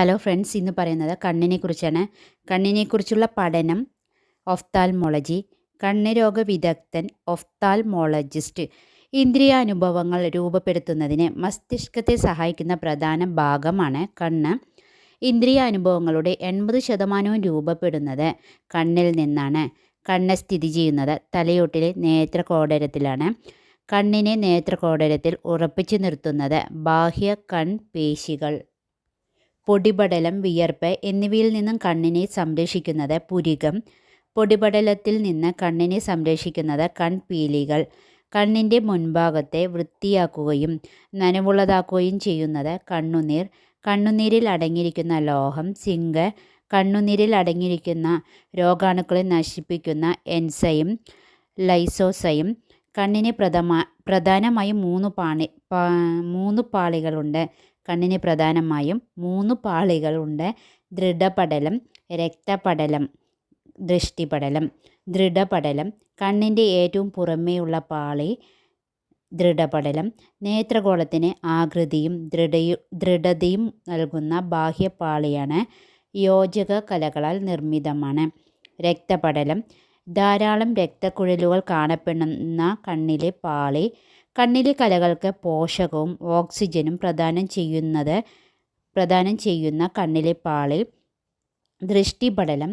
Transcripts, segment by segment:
Hello friends ഇന്ന് പറയുന്നത് കണ്ണിനെക്കുറിച്ചാണ്. കണ്ണിനെക്കുറിച്ചുള്ള പഠനം ഒഫ്താൽമോളജി കണ്ണ് രോഗ വിദഗ്ധൻ ഒഫ്താൽമോളജിസ്റ്റ് ഇന്ദ്രിയാനുഭവങ്ങൾ രൂപപ്പെടുത്തുന്നതിന് മസ്തിഷ്കത്തെ സഹായിക്കുന്ന പ്രധാന ഭാഗമാണ് കണ്ണ്. ഇന്ദ്രിയാനുഭവങ്ങളുടെ എൺപത് ശതമാനവും രൂപപ്പെടുന്നത് കണ്ണിൽ നിന്നാണ്. കണ്ണ് സ്ഥിതി ചെയ്യുന്നത് തലയോട്ടിലെ നേത്രകോടരത്തിലാണ്. കണ്ണിനെ നേത്രകോടരത്തിൽ ഉറപ്പിച്ചു നിർത്തുന്നത് ബാഹ്യ കൺപേശികൾ പൊടിപടലം വിയർപ്പ് എന്നിവയിൽ നിന്നും കണ്ണിനെ സംരക്ഷിക്കുന്നത് പുരികം. പൊടിപടലത്തിൽ നിന്ന് കണ്ണിനെ സംരക്ഷിക്കുന്നത് കൺപീലികൾ. കണ്ണിന്റെ മുൻഭാഗത്തെ വൃത്തിയാക്കുകയും നനവുള്ളതാക്കുകയും ചെയ്യുന്നത് കണ്ണുനീർ. കണ്ണുനീരിൽ അടങ്ങിയിരിക്കുന്ന ലോഹം സിങ്ക്. കണ്ണുനീരിൽ അടങ്ങിയിരിക്കുന്ന രോഗാണുക്കളെ നശിപ്പിക്കുന്ന എൻസയും ലൈസോസയും കണ്ണിന് പ്രഥമ പ്രധാനമായും മൂന്ന് പാണി മൂന്ന് പാളികളുണ്ട്. കണ്ണിന് പ്രധാനമായും മൂന്ന് പാളികളുണ്ട് ദൃഢപടലം രക്തപടലം ദൃഷ്ടിപടലം. ദൃഢപടലം കണ്ണിന്റെ ഏറ്റവും പുറമേയുള്ള പാളി ദൃഢപടലം. നേത്രഗോളത്തിന് ആകൃതിയും ദൃഢയു ദൃഢതയും നൽകുന്ന ബാഹ്യപാളിയാണ് യോജക കലകളാൽ നിർമ്മിതമാണ്. രക്തപടലം ധാരാളം രക്തക്കുഴലുകൾ കാണപ്പെടുന്ന കണ്ണിലെ പാളി കണ്ണിലെ കലകൾക്ക് പോഷകവും ഓക്സിജനും പ്രദാനം ചെയ്യുന്നത് പ്രദാനം ചെയ്യുന്ന കണ്ണിലെ പാളി ദൃഷ്ടിപടലം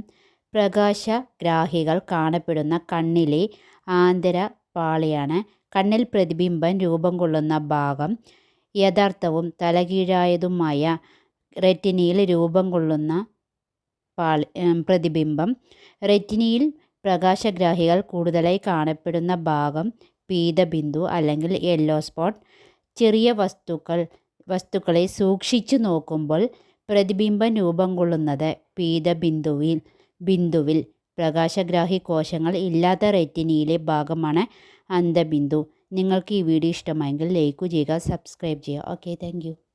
പ്രകാശഗ്രാഹികൾ കാണപ്പെടുന്ന കണ്ണിലെ ആന്തര പാളിയാണ്. കണ്ണിൽ പ്രതിബിംബം രൂപം കൊള്ളുന്ന ഭാഗം യഥാർത്ഥവും തലകീഴായതുമായ റെറ്റിനയിൽ രൂപം കൊള്ളുന്ന പാളി പ്രതിബിംബം. റെറ്റിനയിൽ പ്രകാശഗ്രാഹികൾ കൂടുതലായി കാണപ്പെടുന്ന ഭാഗം പീതബിന്ദു അല്ലെങ്കിൽ യെല്ലോ സ്പോട്ട് ചെറിയ വസ്തുക്കൾ വസ്തുക്കളെ സൂക്ഷിച്ചു നോക്കുമ്പോൾ പ്രതിബിംബം രൂപം കൊള്ളുന്നത് പീതബിന്ദുവിൽ ബിന്ദുവിൽ. പ്രകാശഗ്രാഹി കോശങ്ങൾ ഇല്ലാത്ത റെറ്റിനിയിലെ ഭാഗമാണ് അന്ധബിന്ദു. നിങ്ങൾക്ക് ഈ വീഡിയോ ഇഷ്ടമായെങ്കിൽ ലൈക്ക് ചെയ്യുക സബ്സ്ക്രൈബ് ചെയ്യുക. Okay thank